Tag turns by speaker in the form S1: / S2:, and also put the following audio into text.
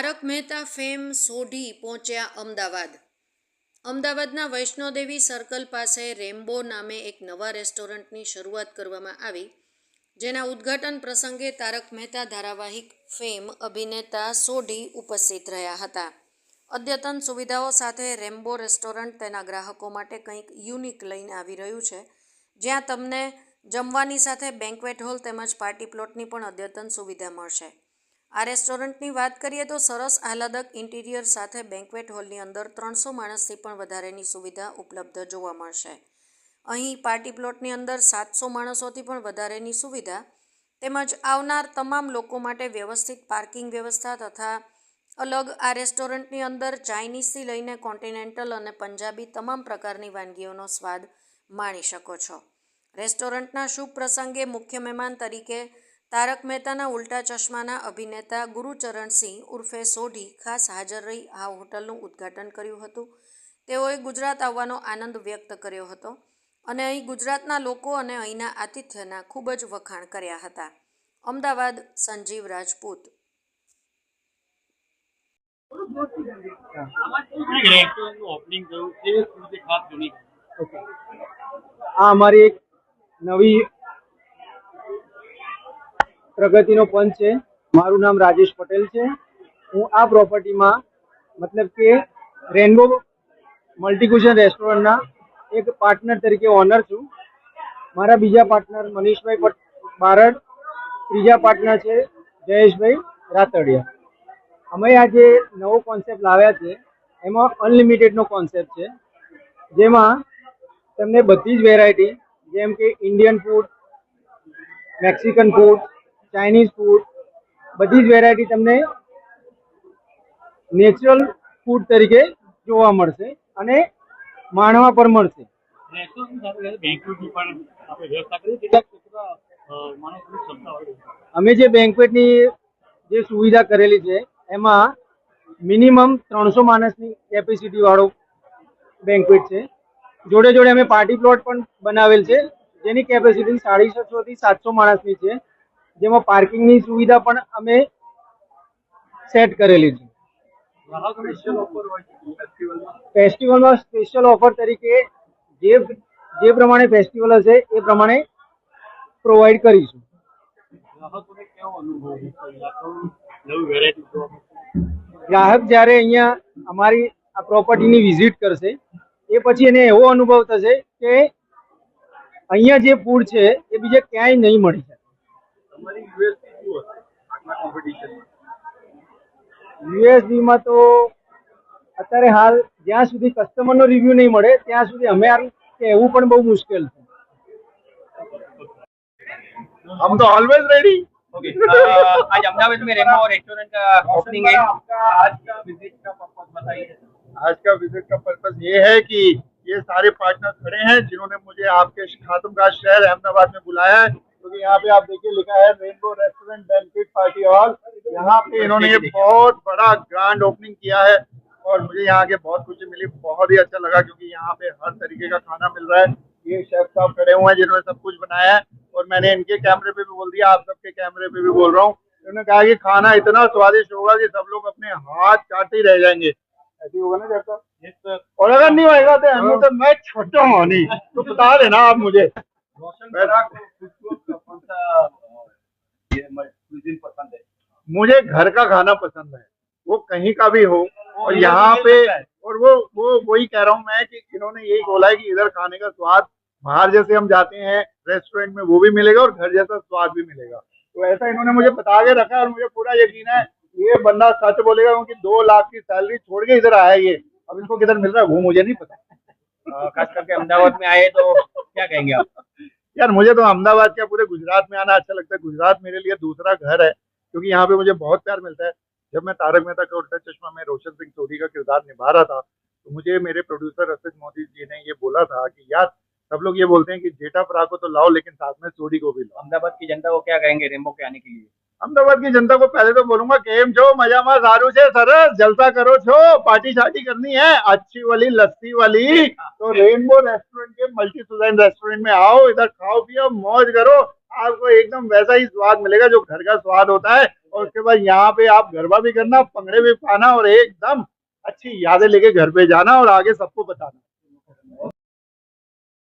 S1: Tarak Mehta fame Sodhi પહોંચ્યા અમદાવાદ. અમદાવાદના Vaishno Devi circle પાસે રેમ્બો નામે એક નવા રેસ્ટોરન્ટની શરૂઆત કરવામાં આવી, જેના ઉદ્ઘાટન પ્રસંગે તારક મહેતા ધારાવાહિક ફેમ અભિનેતા સોઢી ઉપસ્થિત રહ્યા હતા. અદ્યતન સુવિધાઓ સાથે રેમ્બો રેસ્ટોરન્ટ તેના ગ્રાહકો માટે કંઈક યુનિક લઈને આવી રહ્યું છે, જ્યાં તમને જમવાની સાથે બેન્કવેટ હોલ તેમજ પાર્ટી પ્લોટની પણ અદ્યતન સુવિધા મળશે. આ રેસ્ટોરન્ટની વાત કરીએ તો સરસ આહલાદક ઇન્ટિરિયર સાથે બેન્ક્વેટ હોલની અંદર ત્રણસો માણસથી પણ વધારેની સુવિધા ઉપલબ્ધ જોવા મળશે. અહીં પાર્ટી પ્લોટની અંદર સાતસો માણસોથી પણ વધારેની સુવિધા, તેમજ આવનાર તમામ લોકો માટે વ્યવસ્થિત પાર્કિંગ વ્યવસ્થા તથા અલગ આ રેસ્ટોરન્ટની અંદર ચાઇનીઝથી લઈને કોન્ટિનેન્ટલ અને પંજાબી તમામ પ્રકારની વાનગીઓનો સ્વાદ માણી શકો છો. રેસ્ટોરન્ટના શુભ પ્રસંગે મુખ્ય મહેમાન તરીકે તારક મહેતાના ઉલ્ટા ચશ્માના અભિનેતા ગુરુચરણસિંહ ઉર્ફે સોઢી ખાસ હાજર રહી આ હોટલનું ઉદ્ઘાટન કર્યું હતું. તેઓએ ગુજરાત આવવાનો આનંદ વ્યક્ત કર્યો હતો અને અહીં ગુજરાતના લોકો અને અહીંના આતિથ્યના ખૂબ જ વખાણ કર્યા હતા. અમદાવાદ સંજીવ રાજપૂત.
S2: આ અમારી એક નવી પ્રગતિનો પંચ છે. મારું નામ રાજેશ પટેલ છે. હું આ પ્રોપર્ટીમાં મતલબ કે રેનબો મલ્ટીકુશન રેસ્ટોરન્ટના એક પાર્ટનર તરીકે ઓનર છું. મારા બીજા પાર્ટનર મનીષભાઈ બારડ, ત્રીજા પાર્ટનર છે જયેશભાઈ રાતડિયા. અમે આ જે નવો કોન્સેપ્ટ લાવ્યા છે. એમાં અનલિમિટેડનો કોન્સેપ્ટ છે. જેમાં તમને બધી જ વેરાયટી, જેમ કે Indian food, Mexican food Chinese food બધી જ વેરાયટી તમને નેચરલ ફૂડ તરીકે જોવા મળશે અને માણવા મળશે.
S3: પણ હોય
S2: અમે જે બેન્કવેટની જે સુવિધા કરેલી છે એમાં મિનિમમ ત્રણસો માણસની કેપેસિટી વાળો બેન્કવેટ છે. જોડે જોડે અમે પાર્ટી પ્લોટ પણ બનાવેલ છે જેની કેપેસિટી સાડી છસો થી સાતસો માણસની છે. જેમાં પાર્કિંગની સુવિધા પણ અમે સેટ કરેલી છે.
S3: ફેસ્ટિવલમાં
S2: સ્પેશિયલ ઓફર તરીકે જે જે પ્રમાણે ફેસ્ટિવલ હશે એ પ્રમાણે પ્રોવાઈડ કરીશું. ગ્રાહક જ્યારે અહીંયા અમારી આ પ્રોપર્ટીની વિઝિટ કરશે, એ પછી એને એવો અનુભવ થશે કે અહીંયા જે ફૂડ છે એ બીજે ક્યાંય નહીં મળી શકે. યુએસબીમાં તો અત્યારે હાલ જ્યાં સુધી કસ્ટમરનો રિવ્યુ નહીં મળે ત્યાં સુધી અમે આ કહેવું પણ બહુ મુશ્કેલ છે
S4: हम तो ऑलवेज रेडी
S5: ओके अ, आज अहमदाबाद में रेमो रेस्टोरेंट का ओपनिंग है
S4: आपका आज का विजिट का पर्पज बताइए आज का विजिट का पर्पज ये है कि ये सारे पार्टनर खड़े हैं जिन्होंने मुझे आपके खातुमगाज शहर अहमदाबाद में बुलाया है क्योंकि तो यहाँ पे आप देखिए लिखा है rainbow restaurant banquet party hall यहाँ पे इन्होंने ये बहुत बड़ा ग्रांड ओपनिंग किया है और मुझे यहाँ आके बहुत खुशी मिली बहुत ही अच्छा लगा क्योंकि यहाँ पे हर तरीके का खाना मिल रहा है। ये शेफ साहब खड़े हुए हैं जिन्होंने सब कुछ बनाया है और मैंने इनके कैमरे पे भी बोल दिया आप सबके कैमरे पे भी बोल रहा हूँ। उन्होंने कहा कि खाना इतना स्वादिष्ट होगा कि सब लोग अपने हाथ चाटते ही रह जाएँगे। ऐसे होगा ना जैसा और अगर नहीं होएगा तो तो मैं छोटा हूँ नहीं तो बता देना आप मुझे।
S5: ये पसंद है।
S4: मुझे घर का खाना पसंद है। वो कहीं का भी हो और यहाँ पे
S5: है।
S4: और वो वो वही कह रहा हूँ मैं कि इन्होंने यही बोला है कि इधर खाने का स्वाद बाहर जैसे हम जाते हैं रेस्टोरेंट में वो भी मिलेगा और घर जैसा स्वाद भी मिलेगा। तो ऐसा इन्होंने मुझे बता के रखा है और मुझे पूरा यकीन है ये बंदा सच बोलेगा क्योंकि दो लाख की सैलरी छोड़ के इधर आया ये। अब इनको किधर मिल रहा है वो मुझे नहीं पता।
S5: खास करके अहमदाबाद में आए तो क्या कहेंगे आप?
S4: यार मुझे तो अहमदाबाद क्या पूरे गुजरात में आना अच्छा लगता है। गुजरात मेरे लिए दूसरा घर है, क्योंकि यहाँ पे मुझे बहुत प्यार मिलता है। जब मैं तारक मेहता का उल्टा चश्मा में रोशन सिंह चोरी का किरदार निभा रहा था तो मुझे मेरे प्रोड्यूसर रसिद मोदी जी ने ये बोला था कि, यार, सब लोग ये बोलते हैं कि जेठा फ्रा को तो लाओ, लेकिन साथ में चोरी को भी लाओ।
S5: अहमदाबाद की जनता को क्या कहेंगे रेमो के आने के लिए?
S4: अहमदाबाद की जनता को पहले तो बोलूँगा केम छो मज़ा मा सारू छे सरस जलसा करो छो पार्टी शार्टी करनी है अच्छी वाली लस्सी वाली तो रेनबो रेस्टोरेंट के मल्टी सुजाइन रेस्टोरेंट में आओ इधर खाओ पियो मौज करो आपको एकदम वैसा ही स्वाद मिलेगा जो घर का स्वाद होता है और उसके बाद यहाँ पे आप गरबा भी करना पंगड़े भी पाना और एकदम अच्छी यादें लेके घर पे जाना और आगे सबको बताना